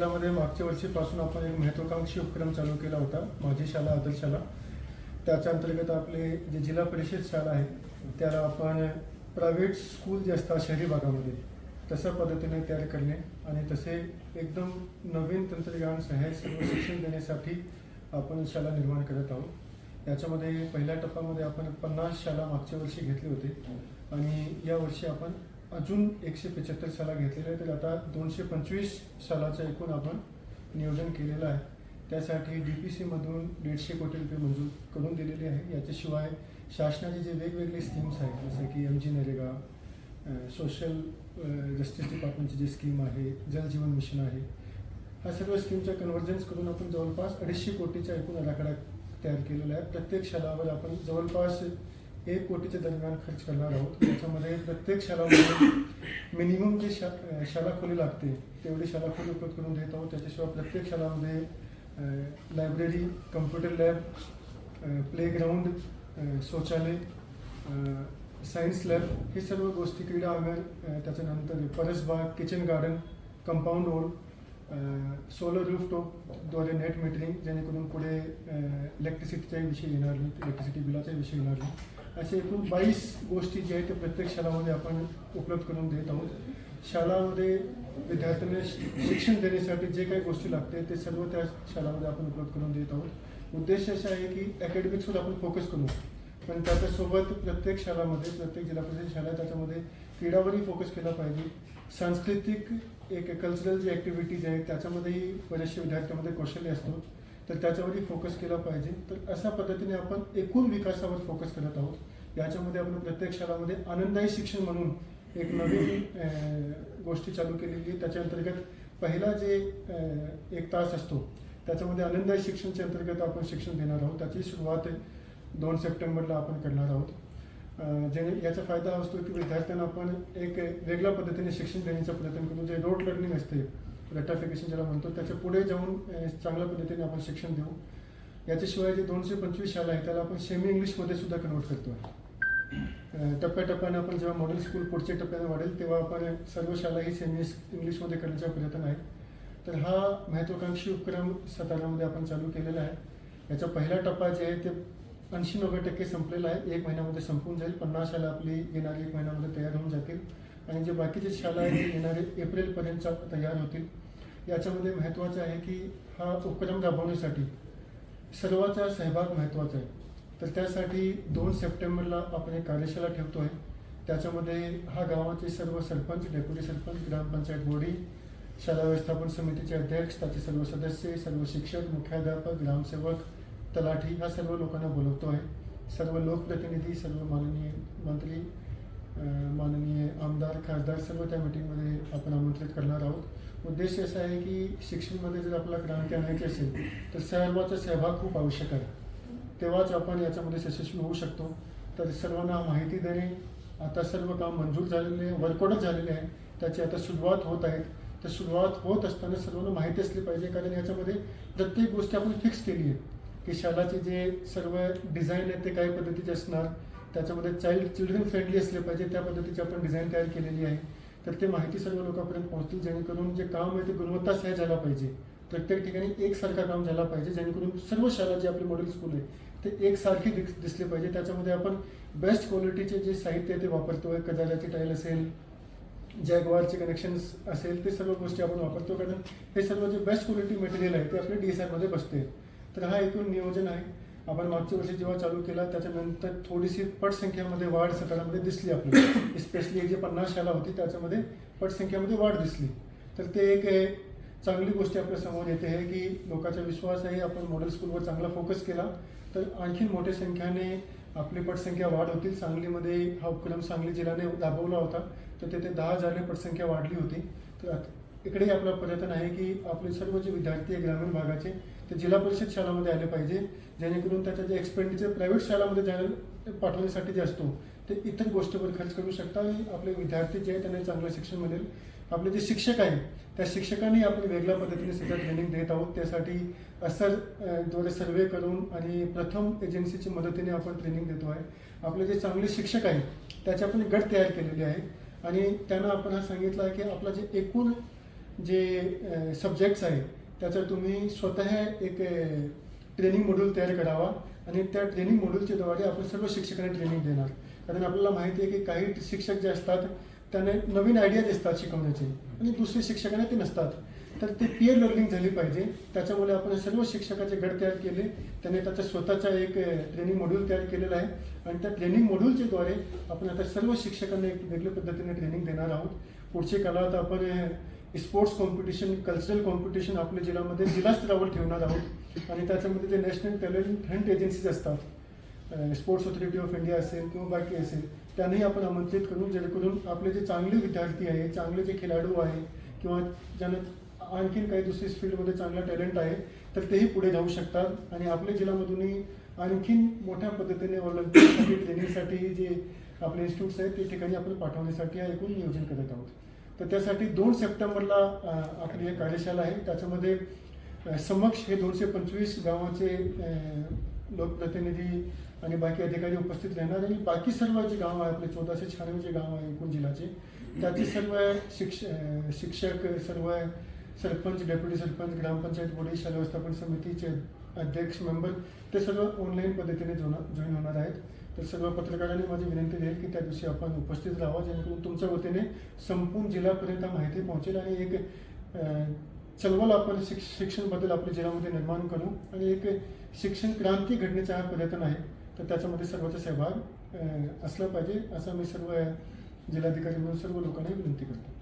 जिल्ह्यामध्ये मागच्या वर्षीपासून आपण एक महत्वाकांक्षी उपक्रम चालू केला होता माझी शाळा आदर्श शाळा. त्याच्या अंतर्गत आपले जे जिल्हा परिषद शाळा आहे त्याला आपण प्रायव्हेट स्कूल जे असतात शहरी भागामध्ये तशा पद्धतीने तयार करणे आणि तसे एकदम नवीन तंत्रज्ञान सहाय्य सर्व शिक्षण देण्यासाठी आपण शाळा निर्माण करत आहोत. याच्यामध्ये पहिल्या टप्प्यामध्ये आपण पन्नास शाळा मागच्या वर्षी घेतली होती आणि या वर्षी आपण अजून एकशे पंच्याहत्तर शाळा घेतलेल्या आहेत. तर आता दोनशे पंचवीस शाळाचं एकूण आपण नियोजन केलेलं आहे. त्यासाठी डी पी सीमधून दीडशे कोटी रुपये मंजूर करून दिलेले आहे. याच्याशिवाय शासनाचे जे वेगवेगळे स्कीम्स आहेत जसं की M G NREGA social justice डिपार्टमेंटची जी स्कीम आहे जल जीवन मिशन आहे ह्या सर्व स्कीमचा कन्व्हर्जन्स करून आपण जवळपास अडीचशे कोटीचा एकूण आराखडा तयार केलेला आहे. प्रत्येक शाळावर आपण जवळपास एक कोटीच्या दरम्यान खर्च करणार आहोत. त्याच्यामध्ये प्रत्येक शाळामध्ये मिनिमम जी शा शाळा खोली लागते तेवढी शाळा खोली उपलब्ध करून देत आहोत. त्याच्याशिवाय प्रत्येक शाळामध्ये लायब्ररी कम्प्युटर लॅब प्लेग्राऊंड शौचालय सायन्स लॅब हे सर्व गोष्टी क्रीडा अंगण त्याच्यानंतर परसबाग kitchen garden compound wall solar रूफटॉपद्वारे net metering जेणेकरून पुढे इलेक्ट्रिसिटीचाही विषय येणार नाही इलेक्ट्रिसिटी बिलाचाही विषय येणार नाही असे एकूण बावीस गोष्टी जे आहेत ते प्रत्येक शाळामध्ये आपण उपलब्ध करून देत आहोत. शाळामध्ये विद्यार्थ्यांना शिक्षण देण्यासाठी जे काही गोष्टी लागते ते सर्व त्या शाळामध्ये आपण उपलब्ध करून देत आहोत. उद्देश असा आहे की अकॅडमिक्सवर आपण फोकस करू. पण त्याच्यासोबत प्रत्येक शाळामध्ये प्रत्येक जिल्हा परिषद शाळा त्याच्यामध्ये क्रीडावरही फोकस केला पाहिजे. सांस्कृतिक एक कल्चरल जे ॲक्टिव्हिटीज आहेत त्याच्यामध्येही बरेचसे विद्यार्थ्यांमध्ये कौशल्य असतो. तर त्याच्यावरही फोकस केला पाहिजे. तर अशा पद्धतीने आपण एकूण विकासावर फोकस करत आहोत. याच्यामध्ये आपण प्रत्येक शाळामध्ये आनंददायी शिक्षण म्हणून एक नवीन गोष्टी चालू केलेली आहे. त्याच्या अंतर्गत पहिला जे एक तास असतो त्याच्यामध्ये आनंददायी शिक्षणच्या अंतर्गत आपण शिक्षण देणार आहोत. त्याची सुरुवात दोन सप्टेंबरला आपण करणार आहोत. जे याचा फायदा असतो की विद्यार्थ्यांना आपण एक वेगळ्या पद्धतीने शिक्षण देण्याचा प्रयत्न करतो. जे रोड लर्निंग असते रेटाफिकेशन ज्याला म्हणतो त्याच्या पुढे जाऊन चांगल्या पद्धतीने आपण शिक्षण देऊ. याच्याशिवाय जे दोनशे पंचवीस शाळा आहे त्याला आपण सेमी इंग्लिशमध्ये सुद्धा कन्वर्ट करतो अं, टप्प्याटप्प्याने आपण जेव्हा मॉडेल स्कूल पुढच्या टप्प्याने वाढेल तेव्हा आपण सर्व शाळा ही सेमी इंग्लिशमध्ये करण्याचा प्रयत्न आहे. तर हा महत्वाकांक्षी उपक्रम साताऱ्यामध्ये आपण चालू केलेला आहे. याचा पहिला टप्पा जे आहे ते ऐंशी नव्वद टक्के संपलेला आहे. एक महिन्यामध्ये संपून जाईल. पन्नास शाळा आपली येणारी एक महिन्यामध्ये तयार होऊन जातील. आणि जे बाकीचे शाळा आहेत ते येणारे एप्रिलपर्यंत तयार होतील. याच्यामध्ये महत्त्वाचं आहे की हा उपक्रम राबवण्यासाठी सर्वाचा सहभाग महत्त्वाचा आहे. तर त्यासाठी दोन सप्टेंबरला आपण एक कार्यशाळा ठेवतो आहे त्याच्यामध्ये हा गावाचे सर्व सरपंच डेप्युटी सरपंच ग्रामपंचायत बॉडी शाळा व्यवस्थापन समितीचे अध्यक्ष त्याचे सर्व सदस्य सर्व शिक्षक मुख्याध्यापक ग्रामसेवक तलाठी ह्या सर्व लोकांना बोलवतो आहे सर्व लोकप्रतिनिधी सर्व माननीय मंत्री माननीय आमदार खासदार सर्व त्या मीटिंगमध्ये आपण आमंत्रित करणार आहोत. उद्देश असा आहे की शिक्षणमध्ये जर आपल्याला क्रांती आणायची असेल तर सर्वांचा सहभाग खूप आवश्यक आहे. तेव्हाच आपण याच्यामध्ये यशस्वी होऊ शकतो. तर सर्वांना माहिती देणे आता सर्व काम मंजूर झालेले आहे वर्कआउटच झालेले आहे त्याची आता सुरुवात होत आहे. तर सुरुवात होत असताना सर्वांना माहिती असली पाहिजे कारण याच्यामध्ये प्रत्येक गोष्ट आपण फिक्स केली आहे. की शालाचे जे सर्व डिझाईन आहेत ते काही पद्धतीचे असणार त्याच्यामध्ये चाइल्ड चिल्ड्रन फ्रेंडली असले पाहिजे त्या पद्धतीची आपण डिझाईन तयार केलेली आहे. तर ते माहिती सर्व लोकांपर्यंत पोहोचतील जेणेकरून जे काम आहे ते गुणवत्ता सह झाला पाहिजे. प्रत्येक ठिकाणी एकसारखं काम झाला पाहिजे जेणेकरून सर्व शाळा जे आपले मॉडेल स्कूल आहे ते एकसारखी दिस दिसले पाहिजे. त्याच्यामध्ये आपण बेस्ट क्वालिटीचे जे साहित्य आहे ते वापरतोय कजाराची टाईल असेल जॅगवारचे कनेक्शन्स असेल ते सर्व गोष्टी आपण वापरतो. कारण हे सर्व जे बेस्ट क्वालिटी मटेरियल आहे ते आपल्या डी एस आरमध्ये बसते. तर हा एकूण नियोजन आहे. आपण मागच्या वर्षी जेव्हा चालू केला त्याच्यानंतर थोडीशी पटसंख्येमध्ये वाढ सतारामध्ये दिसली आपल्याला. स्पेशली जे पन्नास शाळा होती त्याच्यामध्ये पटसंख्येमध्ये वाढ दिसली. तर ते एक चांगली गोष्ट आपल्यासमोर येते आहे की लोकांचा विश्वास आहे आपण मॉडेल स्कूलवर चांगला फोकस केला. तर आणखी मोठ्या संख्येने आपली पटसंख्या वाढ होतील सांगलीमध्ये हा उपक्रम सांगली जिल्ह्याने दाबवला होता. तर तेथे दहा हजारने पटसंख्या वाढली होती. तर इकडेही आपलं प्रयत्न आहे की आपले सर्व जे विद्यार्थी आहे ग्रामीण भागाचे ते जिल्हा परिषद शाळामध्ये आले पाहिजे. जेणेकरून त्याचं जे एक्सपेंडिचर प्रायव्हेट शाळामध्ये जाण्या पाठवण्यासाठी जे असतो ते इतर गोष्टीवर खर्च करू शकता. आणि आपले विद्यार्थी जे आहेत त्यांना चांगलं शिक्षण मिळेल. आपले जे शिक्षक आहेत त्या शिक्षकांनी आपण वेगळ्या पद्धतीने सध्या ट्रेनिंग देत आहोत. त्यासाठी असरद्वारे सर्वे करून आणि प्रथम एजन्सीची मदतीने आपण ट्रेनिंग देतो आहे. आपले जे चांगले शिक्षक आहेत त्याचे आपण गट तयार केलेले आहे. आणि त्यांना आपण हा सांगितलं आहे की आपला जे एकूण जे सब्जेक्ट्स आहे त्याचं तुम्ही स्वतः एक ट्रेनिंग मॉड्यूल तयार करावा. आणि त्या ट्रेनिंग मॉड्यूलच्या द्वारे आपण सर्व शिक्षकांना ट्रेनिंग देणार. कारण आपल्याला माहिती आहे की काही शिक्षक जे असतात त्यांना नवीन आयडियाज असतात शिकवण्याचे. आणि दुसरे शिक्षकांना ते नसतात. तर ते पीअर लर्निंग झाली पाहिजे. त्याच्यामुळे आपण सर्व शिक्षकाचे गट तयार केले. त्याने त्याचा स्वतःचा एक ट्रेनिंग मॉड्यूल तयार केलेला आहे. आणि त्या ट्रेनिंग मॉड्यूलच्या द्वारे आपण आता सर्व शिक्षकांना एक वेगळ्या पद्धतीने ट्रेनिंग देणार आहोत. पुढच्या काळात आपण स्पोर्ट्स कॉम्पिटिशन कल्चरल कॉम्पिटिशन आपल्या जिल्ह्यामध्ये जिल्हा स्तरावर ठेवणार आहोत. आणि त्याच्यामध्ये जे नॅशनल टॅलेंट हंट एजन्सीज असतात स्पोर्ट्स ऑथॉरिटी ऑफ इंडिया असेल किंवा बाकी असेल त्यांनाही आपण आमंत्रित करून जेणेकरून आपले जे चांगले विद्यार्थी आहे चांगले जे खेळाडू आहे किंवा ज्यांना आणखीन काही दुसरी फील्डमध्ये चांगला टॅलेंट आहे तर तेही पुढे जाऊ शकतात. आणि आपल्या जिल्ह्यामधूनही आणखीन मोठ्या पद्धतीने ऑलिम्पिकसाठी ट्रेनिंगसाठी जे आपले इन्स्टिट्यूट्स आहेत ते ठिकाणी आपण पाठवण्यासाठी एकूण नियोजन करत आहोत. तर त्यासाठी दोन सप्टेंबरला आपली एक कार्यशाळा आहे. त्याच्यामध्ये समक्ष हे दोनशे पंचवीस गावाचे लोकप्रतिनिधी आणि बाकी अधिकारी उपस्थित राहणार आणि बाकी सर्व जे गाव आहे आपले चौदाशे शहाण्णव जे गाव आहे एकूण जिल्ह्याचे त्याचे सर्व शिक्ष शिक्षक सर्व सरपंच डेप्युटी सरपंच ग्रामपंचायत बोर्ड व्यवस्थापन समितीचे अध्यक्ष मेंबर ते सर्व ऑनलाईन पद्धतीने जॉईन होणार आहेत. तर सर्व पत्रकारांनी माझी विनंती राहील की त्या दिवशी आपण उपस्थित राहावं जेणेकरून तुमच्या वतीने संपूर्ण जिल्ह्यापर्यंत माहिती पोहोचेल आणि एक अ, चळवळ आपण शिक शिक्षणबद्दल आपल्या जिल्ह्यामध्ये निर्माण करू आणि एक शिक्षण क्रांती घडण्याचा हा प्रयत्न आहे. तर त्याच्यामध्ये सर्वांचा सहभाग असला पाहिजे असं मी सर्व जिल्हाधिकारी म्हणून सर्व लोकांना विनंती करतो.